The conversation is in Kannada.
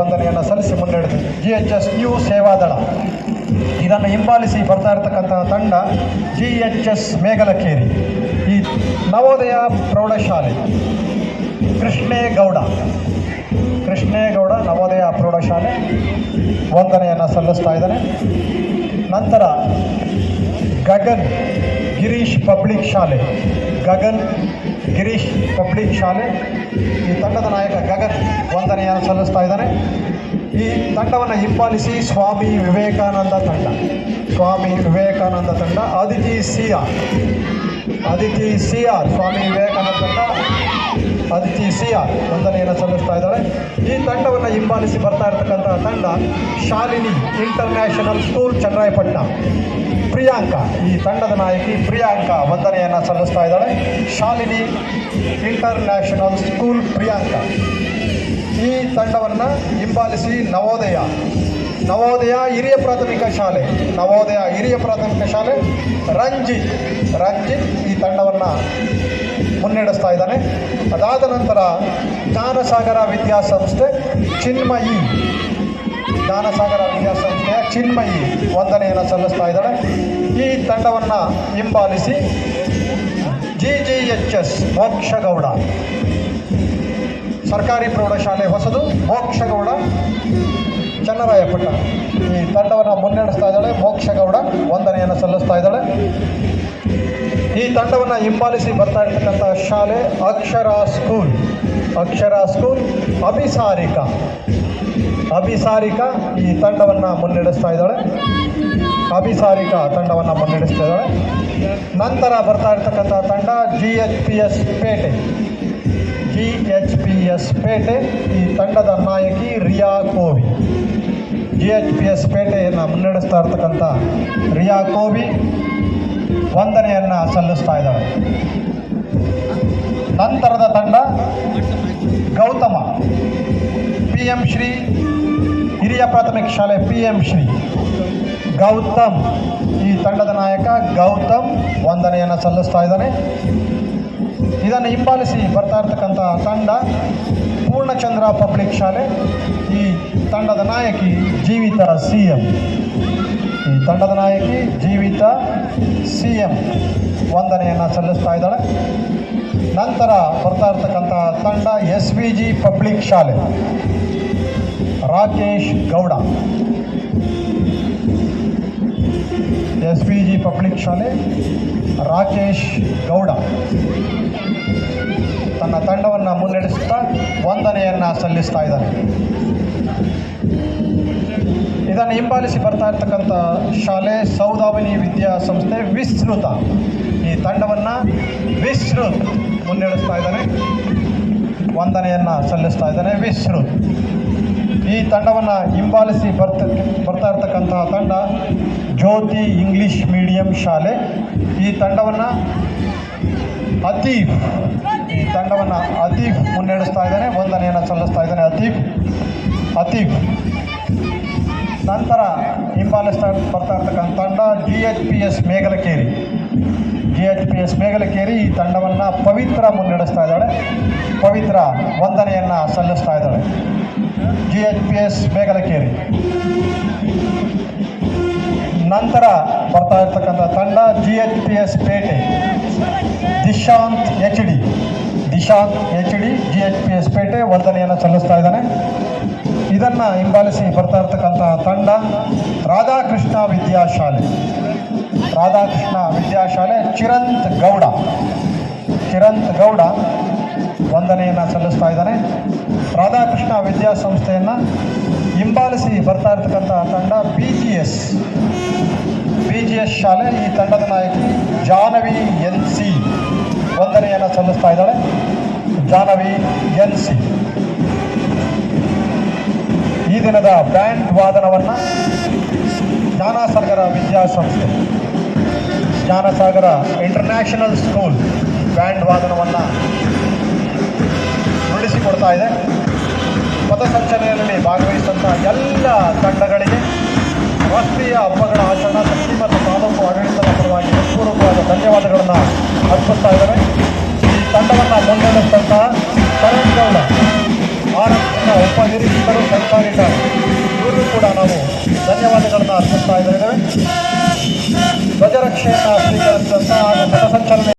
ವಂದನೆಯನ್ನು ಸಲ್ಲಿಸಿ ಮುನ್ನಡೆದು G H S new Sevadal ಇದನ್ನು ಹಿಂಬಾಲಿಸಿ ಬರ್ತಾ ಇರತಕ್ಕಂತಹ ತಂಡ ಜಿ ಎಚ್ ಎಸ್ ಮೇಘಲಕೇರಿ. ಈ ನವೋದಯ ಪ್ರೌಢಶಾಲೆ, ಕೃಷ್ಣೇಗೌಡ. ಕೃಷ್ಣೇಗೌಡ ನವೋದಯ ಪ್ರೌಢಶಾಲೆ ವಂದನೆಯನ್ನು ಸಲ್ಲಿಸ್ತಾ ಇದ್ದಾನೆ. ನಂತರ ಗಗನ್ ಗಿರೀಶ್ ಪಬ್ಲಿಕ್ ಶಾಲೆ, ಗಗನ್ ಗಿರೀಶ್ ಪಬ್ಲಿಕ್ ಶಾಲೆ. ಈ ತಂಡದ ನಾಯಕ ಗಗನ್ ವಂದನೆಯನ್ನು ಸಲ್ಲಿಸ್ತಾ ಇದ್ದಾನೆ ಈ ತಂಡವನ್ನು ಹಿಂಬಾಲಿಸಿ ಸ್ವಾಮಿ ವಿವೇಕಾನಂದ ತಂಡ. ಸ್ವಾಮಿ ವಿವೇಕಾನಂದ ತಂಡ Aditi Siya Aditi C R Swami Vivekananda Aditi C R ವಂದನೆಯನ್ನು ಸಲ್ಲಿಸ್ತಾ ಇದ್ದಾಳೆ. ಈ ತಂಡವನ್ನು ಹಿಂಬಾಲಿಸಿ ಬರ್ತಾ ಇರತಕ್ಕಂತಹ ತಂಡ ಶಾಲಿನಿ ಇಂಟರ್ನ್ಯಾಷನಲ್ ಸ್ಕೂಲ್ ಚನ್ನರಾಯಪಟ್ಟಣ. ಪ್ರಿಯಾಂಕಾ, ಈ ತಂಡದ ನಾಯಕಿ ಪ್ರಿಯಾಂಕಾ ವಂದನೆಯನ್ನು ಸಲ್ಲಿಸ್ತಾ ಇದ್ದಾಳೆ. Shalini international school Priyanka. ಈ ತಂಡವನ್ನು ಹಿಂಬಾಲಿಸಿ ನವೋದಯ ನವೋದಯ ಹಿರಿಯ ಪ್ರಾಥಮಿಕ ಶಾಲೆ. ನವೋದಯ ಹಿರಿಯ ಪ್ರಾಥಮಿಕ ಶಾಲೆ ರಂಜಿತ್. ರಂಜಿತ್ ಈ ತಂಡವನ್ನು ಮುನ್ನಡೆಸ್ತಾ ಇದ್ದಾನೆ. ಅದಾದ ನಂತರ ಜ್ಞಾನಸಾಗರ ವಿದ್ಯಾಸಂಸ್ಥೆ ಚಿನ್ಮಯಿ. ಜ್ಞಾನಸಾಗರ ವಿದ್ಯಾಸಂಸ್ಥೆಯ ಚಿನ್ಮಯಿ ವಂದನೆಯನ್ನು ಸಲ್ಲಿಸ್ತಾ ಇದ್ದಾಳೆ. ಈ ತಂಡವನ್ನು ಹಿಂಬಾಲಿಸಿ G G H S Mokshagowda. ಸರ್ಕಾರಿ ಪ್ರೌಢಶಾಲೆ ಹೊಸದು ಮೋಕ್ಷಗೌಡ. ಚನ್ನರಾಯಪಟ್ಟಣ ಈ ತಂಡವನ್ನು ಮುನ್ನಡೆಸ್ತಾ ಇದ್ದಾಳೆ. ಮೋಕ್ಷಗೌಡ ವಂದನೆಯನ್ನು ಸಲ್ಲಿಸ್ತಾ ಇದ್ದಾಳೆ. ಈ ತಂಡವನ್ನು ಹಿಂಬಾಲಿಸಿ ಬರ್ತಾ ಇರ್ತಕ್ಕಂಥ ಶಾಲೆ ಅಕ್ಷರ ಸ್ಕೂಲ್ ಅಕ್ಷರ ಸ್ಕೂಲ್ ಅಭಿಸಾರಿಕಾ. ಅಭಿಸಾರಿಕಾ ಈ ತಂಡವನ್ನು ಮುನ್ನಡೆಸ್ತಾ ಇದ್ದಾಳೆ. ಅಭಿಸಾರಿಕಾ ತಂಡವನ್ನು ಮುನ್ನಡೆಸ್ತಾ ಇದ್ದಾಳೆ. ನಂತರ ಬರ್ತಾ ಇರ್ತಕ್ಕಂಥ ತಂಡ G H P S Pete. G H P S Pete ಈ ತಂಡದ ನಾಯಕಿ Riya Kovi. G H P S ಪೇಟೆಯನ್ನು ಮುನ್ನಡೆಸ್ತಾ ಇರ್ತಕ್ಕಂಥ ರಿಯಾ ಕೋವಿ ವಂದನೆಯನ್ನು ಸಲ್ಲಿಸ್ತಾ ಇದ್ದಾರೆ ನಂತರದ ತಂಡ ಗೌತಮ ಪಿ ಎಂ ಶ್ರೀ, ಹಿರಿಯ ಪ್ರಾಥಮಿಕ ಶಾಲೆ ಪಿ ಎಂ ಶ್ರೀ. ಗೌತಮ್, ಈ ತಂಡದ ನಾಯಕ ಗೌತಮ್ ವಂದನೆಯನ್ನು ಸಲ್ಲಿಸ್ತಾ ಇದ್ದಾನೆ. ಇದನ್ನು ಹಿಂಬಾಲಿಸಿ ಬರ್ತಾ ಇರ್ತಕ್ಕಂಥ ತಂಡ ಪೂರ್ಣಚಂದ್ರ ಪಬ್ಲಿಕ್ ಶಾಲೆ. ಈ ತಂಡದ ನಾಯಕಿ ಜೀವಿತ ಸಿ ಎಂ ಈ ತಂಡದ ನಾಯಕಿ ಜೀವಿತ ಸಿ ಎಂ ವಂದನೆಯನ್ನು ಸಲ್ಲಿಸ್ತಾ ಇದ್ದಾಳೆ. ನಂತರ ಬರ್ತಾ ಇರ್ತಕ್ಕಂಥ ತಂಡ ಎಸ್ ವಿ ಜಿ ಪಬ್ಲಿಕ್ ಶಾಲೆ. Rakesh Gowda. S V G public ಶಾಲೆ. ರಾಕೇಶ್ ಗೌಡ. ತನ್ನ ತಂಡವನ್ನು ಮುನ್ನಡೆಸುತ್ತಾ ವಂದನೆಯನ್ನು ಸಲ್ಲಿಸ್ತಾ ಇದ್ದಾನೆ. ಇದನ್ನು ಹಿಂಬಾಲಿಸಿ ಬರ್ತಾ ಇರ್ತಕ್ಕಂಥ ಶಾಲೆ ಸೌದಾವಿನಿ ವಿದ್ಯಾಸಂಸ್ಥೆ ವಿಸ್ತೃತ. ಈ ತಂಡವನ್ನು ವಿಸ್ತೃತ್ ಮುನ್ನಡೆಸ್ತಾ ಇದ್ದಾನೆ. ವಂದನೆಯನ್ನು ಸಲ್ಲಿಸ್ತಾ ಇದ್ದಾನೆ ವಿಸ್ತೃತ್. ಈ ತಂಡವನ್ನು ಹಿಂಬಾಲಿಸಿ ಬರ್ತ, ಬರ್ತಾ ಇರ್ತಕ್ಕಂತಹ ತಂಡ ಜ್ಯೋತಿ ಇಂಗ್ಲಿಷ್ ಮೀಡಿಯಂ ಶಾಲೆ. ಈ ತಂಡವನ್ನು ಅತೀಫ್, ಈ ತಂಡವನ್ನು ಅತೀಫ್ ಮುನ್ನಡೆಸ್ತಾ ಇದ್ದಾನೆ ವಂದನೆಯನ್ನು ಸಲ್ಲಿಸ್ತಾ ಇದ್ದಾನೆ ಅತೀಫ್. ಅತೀಫ್. ನಂತರ ಹಿಂಬಾಲಿಸ್ತಾ ಬರ್ತಾ ಇರ್ತಕ್ಕಂಥ ತಂಡ G H P S Meghalakeri. G H P S Meghalakeri ಈ ತಂಡವನ್ನು ಪವಿತ್ರ ಮುನ್ನಡೆಸ್ತಾ ಇದ್ದಾಳೆ. ಪವಿತ್ರ ವಂದನೆಯನ್ನು ಸಲ್ಲಿಸ್ತಾ ಇದ್ದಾಳೆ. G H P S Megalakeri ನಂತರ ಬರ್ತಾ ಇರ್ತಕ್ಕಂಥ ತಂಡ G H P S Pete. Dishanth H D Dishanth H D G H P S Pete ವಂದನೆಯನ್ನು ಸಲ್ಲಿಸ್ತಾ ಇದ್ದಾನೆ. ಇದನ್ನು ಹಿಂಬಾಲಿಸಿ ಬರ್ತಾ ಇರ್ತಕ್ಕಂಥ ತಂಡ ರಾಧಾಕೃಷ್ಣ ವಿದ್ಯಾಶಾಲೆ. ರಾಧಾಕೃಷ್ಣ ವಿದ್ಯಾಶಾಲೆ ಚಿರಂತ್ ಗೌಡ. ಚಿರಂತ್ ಗೌಡ ವಂದನೆಯನ್ನು ಸಲ್ಲಿಸ್ತಾ ಇದ್ದಾನೆ ರಾಧಾಕೃಷ್ಣ ವಿದ್ಯಾಸಂಸ್ಥೆಯನ್ನು ಹಿಂಬಾಲಿಸಿ ಬರ್ತಾ ಇರ್ತಕ್ಕಂಥ ತಂಡ B G S B G S ಶಾಲೆ, ಈ ತಂಡದ ನಾಯಕಿ ಜಾನವಿ ಎನ್ ಸಿ ವಂದನೆಯನ್ನು ಸಲ್ಲಿಸ್ತಾ ಇದ್ದಾಳೆ. Jahnavi N C. ಈ ದಿನದ ಬ್ಯಾಂಡ್ ವಾದನವನ್ನು ಜ್ಞಾನಸಾಗರ ವಿದ್ಯಾಸಂಸ್ಥೆ, ಜ್ಞಾನಸಾಗರ ಇಂಟರ್ನ್ಯಾಷನಲ್ ಸ್ಕೂಲ್ ಬ್ಯಾಂಡ್ ವಾದನವನ್ನು ನಡೆಸ್ತಾ ಇದೆ. ಪಥಸಂಚಲನೆಯಲ್ಲಿ ಭಾಗವಹಿಸಿದಂಥ ಎಲ್ಲ ತಂಡಗಳಿಗೆ ರಾಷ್ಟ್ರೀಯ ಹಬ್ಬಗಳ ಆಚರಣಾ ಶಕ್ತಿ ಮತ್ತು ತಾಲೂಕು ಆಡಳಿತದ ಪರವಾಗಿ ಧನ್ಯವಾದಗಳನ್ನು ಅರ್ಪಿಸ್ತಾ ಇದ್ದಾರೆ ಈ ತಂಡವನ್ನು ಮುನ್ನಡೆಸಿದಂಥ ಕರಣ್ ಗೌಡ, ಭಾರತದ ಉಪ ನಿರೀಕ್ಷಕರು ಇವರು ಕೂಡ ನಾವು ಧನ್ಯವಾದಗಳನ್ನು ಅರ್ಪಿಸ್ತಾ ಇದ್ದೇವೆ. ಧ್ವಜರಕ್ಷೆಯನ್ನು ಸ್ವೀಕರಿಸಿದಂಥ ಹಾಗೂ ಪಥಸಂಚಲನೆ